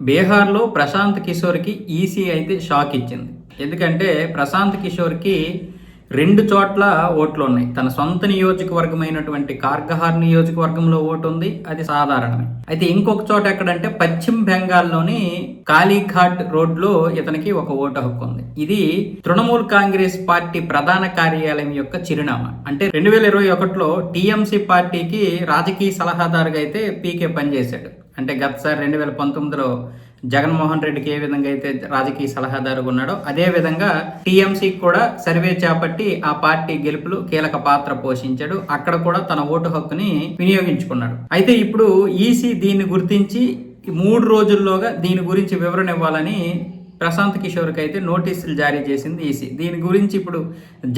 బీహార్లో ప్రశాంత్ కిషోర్కి ఈసీ అయితే షాక్ ఇచ్చింది. ఎందుకంటే ప్రశాంత్ కిషోర్కి రెండు చోట్ల ఓట్లు ఉన్నాయి. తన సొంత నియోజకవర్గమైనటువంటి కార్గహార్ నియోజకవర్గంలో ఓటు ఉంది. అది సాధారణమే. అయితే ఇంకొక చోట ఎక్కడంటే పశ్చిమ బెంగాల్లోని కాళీఘాట్ రోడ్లో ఇతనికి ఒక ఓటు హక్కు ఉంది. ఇది తృణమూల్ కాంగ్రెస్ పార్టీ ప్రధాన కార్యాలయం యొక్క చిరునామా. అంటే రెండు వేల ఇరవై ఒకటిలో టీఎంసీ పార్టీకి రాజకీయ సలహాదారుగా అయితే పీకే పనిచేశాడు. అంటే గతసారి రెండు వేల పంతొమ్మిదిలో జగన్మోహన్ రెడ్డికి ఏ విధంగా అయితే రాజకీయ సలహాదారుగా ఉన్నాడో అదే విధంగా టీఎంసీకి కూడా సర్వే చేపట్టి ఆ పార్టీ గెలుపులు కీలక పాత్ర పోషించాడు. అక్కడ కూడా తన ఓటు హక్కుని వినియోగించుకున్నాడు. అయితే ఇప్పుడు ఈసీ దీన్ని గుర్తించి మూడు రోజుల్లోగా దీని గురించి వివరణ ఇవ్వాలని ప్రశాంత్ కిషోర్కి అయితే నోటీసులు జారీ చేసింది ఈసీ. దీని గురించి ఇప్పుడు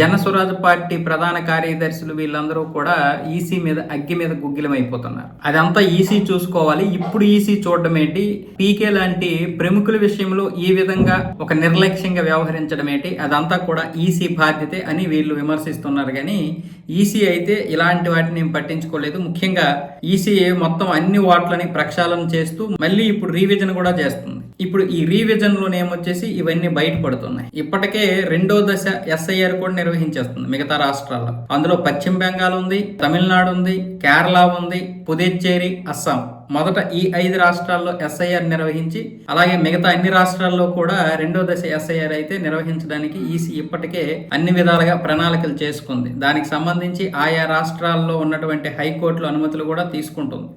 జనస్వరాజ్ పార్టీ ప్రధాన కార్యదర్శులు వీళ్ళందరూ కూడా ఈసీ మీద అగ్గి మీద గుగ్గిలం అయిపోతున్నారు అదంతా ఈసీ చూసుకోవాలి. ఇప్పుడు ఈసీ చూడడం ఏంటి? పీకే లాంటి ప్రముఖుల విషయంలో ఈ విధంగా ఒక నిర్లక్ష్యంగా వ్యవహరించడం ఏంటి? అదంతా కూడా ఈసీ బాధ్యతే అని వీళ్ళు విమర్శిస్తున్నారు. కానీ ఈసీ అయితే ఇలాంటి వాటిని నేను పట్టించుకోలేదు. ముఖ్యంగా ఈసీ మొత్తం అన్ని ఓట్లని ప్రక్షాళన చేస్తూ మళ్ళీ ఇప్పుడు రీవిజన్ కూడా చేస్తుంది. ఇప్పుడు ఈ రీవిజన్లోనేమో వచ్చేసి ఇవన్నీ బయటపడుతున్నాయి ఇప్పటికే రెండో దశ ఎస్ఐఆర్ కూడా నిర్వహించేస్తుంది మిగతా రాష్ట్రాల్లో. అందులో పశ్చిమ బెంగాల్ ఉంది తమిళనాడు ఉంది కేరళ ఉంది పుదుచ్చేరి అస్సాం. మొదట ఈ ఐదు రాష్ట్రాల్లో ఎస్ఐఆర్ నిర్వహించి అలాగే మిగతా అన్ని రాష్ట్రాల్లో కూడా రెండో దశ ఎస్ఐఆర్ అయితే నిర్వహించడానికి ఈసీ ఇప్పటికే అన్ని విధాలుగా ప్రణాళికలు చేసుకుంది. దానికి సంబంధించి ఆయా రాష్ట్రాల్లో ఉన్నటువంటి హైకోర్టుల అనుమతులు కూడా తీసుకుంటుంది.